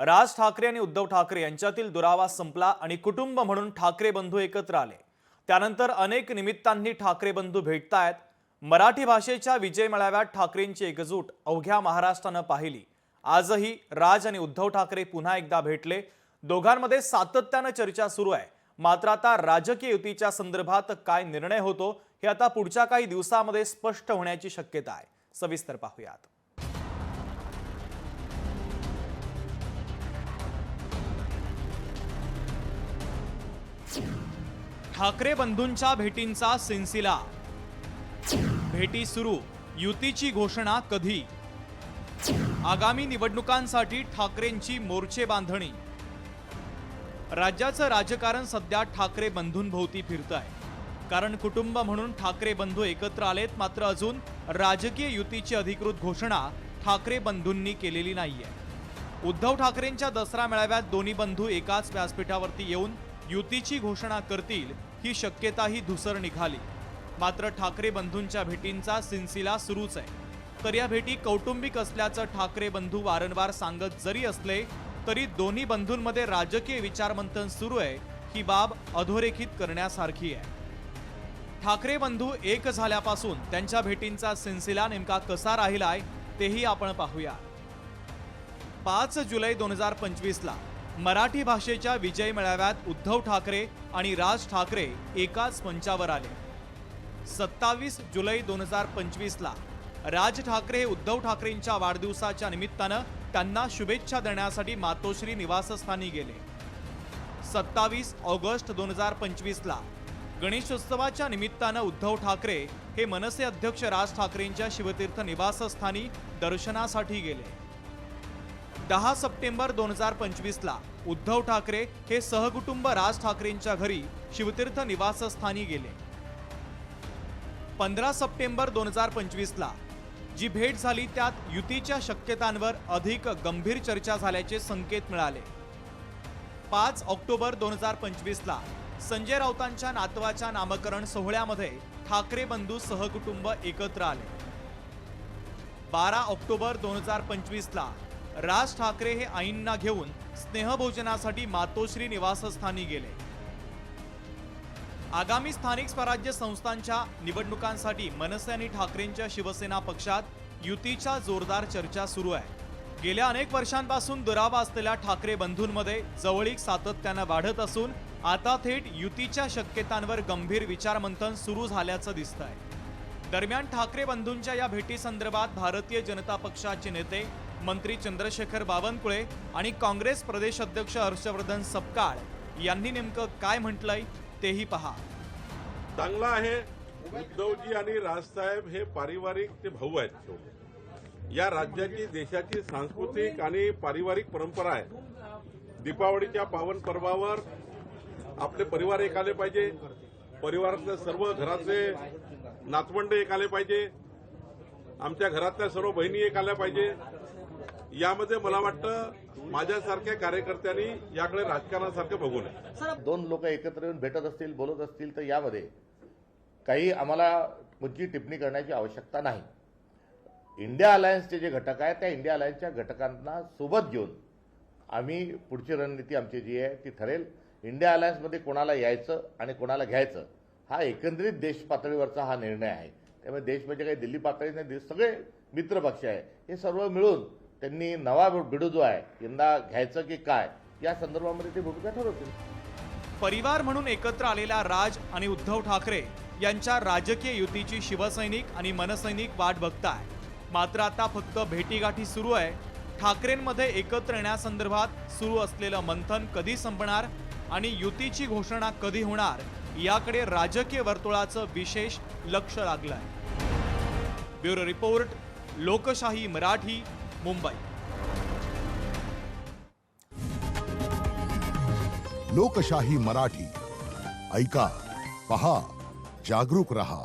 राज ठाकरे आणि उद्धव ठाकरे यांच्यातील दुरावा संपला आणि कुटुंब म्हणून ठाकरे बंधू एकत्र आले. त्यानंतर अनेक निमित्तांनी ठाकरे बंधू भेटतायत. मराठी भाषेच्या विजय मेळाव्यात ठाकरेंची एकजूट अवघ्या महाराष्ट्रानं पाहिली. आजही राज आणि उद्धव ठाकरे पुन्हा एकदा भेटले. दोघांमध्ये सातत्यानं चर्चा सुरू आहे. मात्र आता राजकीय युतीच्या संदर्भात काय निर्णय होतो हे आता पुढच्या काही दिवसामध्ये स्पष्ट होण्याची शक्यता आहे. सविस्तर पाहूयात. ठाकरे बंधूंच्या भेटींचा सिलसिला. भेटी सुरू युतीची घोषणा कधी? आगामी निवडणुकांसाठी ठाकरेंची मोर्चे बांधणी. राज्याचं राजकारण सध्या ठाकरे बंधूंभोवती फिरत आहे कारण कुटुंब म्हणून ठाकरे बंधू एकत्र आलेत मात्र अजून राजकीय युतीची अधिकृत घोषणा ठाकरे बंधूंनी केलेली नाहीये. उद्धव ठाकरेंच्या दसरा मेळाव्यात दोन्ही बंधू एकाच व्यासपीठावरती येऊन युतीची घोषणा करतील ही शक्यताही धुसर निघाली. मात्र ठाकरे बंधूंच्या भेटींचा सिलसिला सुरूच आहे. तर या भेटी कौटुंबिक असल्याचं ठाकरे बंधू वारंवार सांगत जरी असले तरी दोन्ही बंधूंमध्ये राजकीय विचारमंथन सुरू आहे ही बाब अधोरेखित करण्यासारखी आहे. ठाकरे बंधू एक झाल्यापासून त्यांच्या भेटींचा सिलसिला नेमका कसा राहिलाय तेही आपण पाहूया. पाच जुलै दोन हजार पंचवीसला मराठी भाषेच्या विजय मेळाव्यात उद्धव ठाकरे आणि राज ठाकरे एकाच मंचावर आले. सत्तावीस जुलै दोन हजार पंचवीसला राज ठाकरे हे उद्धव ठाकरेंच्या वाढदिवसाच्या निमित्तानं त्यांना शुभेच्छा देण्यासाठी मातोश्री निवासस्थानी गेले. सत्तावीस ऑगस्ट दोन हजार पंचवीसला गणेशोत्सवाच्या निमित्तानं उद्धव ठाकरे हे मनसे अध्यक्ष राज ठाकरेंच्या शिवतीर्थ निवासस्थानी दर्शनासाठी गेले. दहा सप्टेंबर दोन हजार पंचवीसला उद्धव ठाकरे हे सहकुटुंब राज ठाकरेंच्या घरी शिवतीर्थ निवासस्थानी गेले. पंधरा सप्टेंबर दोन हजार पंचवीसला जी भेट झाली त्यात युतीच्या शक्यतांवर अधिक गंभीर चर्चा झाल्याचे संकेत मिळाले. पाच ऑक्टोबर दोन हजार पंचवीसला संजय राऊतांच्या नातवाच्या नामकरण सोहळ्यामध्ये ठाकरे बंधू सहकुटुंब एकत्र आले. बारा ऑक्टोबर दोन हजार पंचवीसला राज ठाकरे हे आईंना घेऊन स्नेहभोजनासाठी मातोश्री निवासस्थानी गेले. आगामी स्थानिक स्वराज्य संस्थांच्या निवडणुकांसाठी मनसे आणि ठाकरेंच्या शिवसेना पक्षात युतीच्या जोरदार चर्चा सुरू आहे. गेल्या अनेक वर्षांपासून दुरावा असलेल्या ठाकरे बंधूंमध्ये जवळीक सातत्यानं वाढत असून आता थेट युतीच्या शक्यतांवर गंभीर विचारमंथन सुरू झाल्याचं दिसतंय. दरम्यान ठाकरे बंधूंच्या या भेटीसंदर्भात भारतीय जनता पक्षाचे नेते मंत्री चंद्रशेखर बावनकुळे आणि काँग्रेस प्रदेश अध्यक्ष हर्षवर्धन सपकाळ यांनी नेमकं काय म्हटलंय तेही पहा. चांगला आहे उद्धवजी आणि राजसाहेब हे पारिवारिक ते भाऊ आहेत. या राज्याची देशाची सांस्कृतिक आणि पारिवारिक परंपरा आहे. दीपावलीच्या पावन पर्वावर आपले परिवार एक आले पाहिजे. परिवारातल्या सर्व घरातले नातवंड एक आले पाहिजे. आमच्या घरातल्या सर्व बहिणी एक आल्या पाहिजे. यामध्ये मला वाटतं माझ्यासारख्या कार्यकर्त्यांनी याकडे राजकारणासारखं बघू नये. दोन लोक एकत्र येऊन भेटत असतील बोलत असतील तर यामध्ये काही आम्हाला कोणती टिप्पणी करण्याची आवश्यकता नाही. इंडिया अलायन्सचे जे घटक आहेत त्या इंडिया अलायन्सच्या घटकांना सोबत घेऊन आम्ही पुढची रणनीती आमची जी आहे ती ठरेल. इंडिया अलायन्समध्ये कोणाला यायचं आणि कोणाला घ्यायचं हा एकंदरीत देश पातळीवरचा हा निर्णय आहे. त्यामुळे देश म्हणजे काही दिल्ली पातळी नाही देश सगळे मित्रपक्ष आहे. हे सर्व मिळून त्यांनी नवा बिडू जो आहे यंदा घ्यायचं की काय या संदर्भामध्ये ते भूमिका ठरवतील. परिवार म्हणून एकत्र आलेल्या राज आणि उद्धव ठाकरे यांच्या राजकीय युतीची शिवसैनिक आणि मनसैनिक वाट बघताय. मात्र आता फक्त भेटीगाठी सुरू आहे. ठाकरेंमध्ये एकत्र येण्यासंदर्भात सुरू असलेलं मंथन कधी संपणार आणि युतीची घोषणा कधी होणार याकडे राजकीय वर्तुळाचं विशेष लक्ष लागलंय. ब्युरो रिपोर्ट लोकशाही मराठी. मुंबई। लोकशाही मराठी ऐका पहा जागरूक रहा।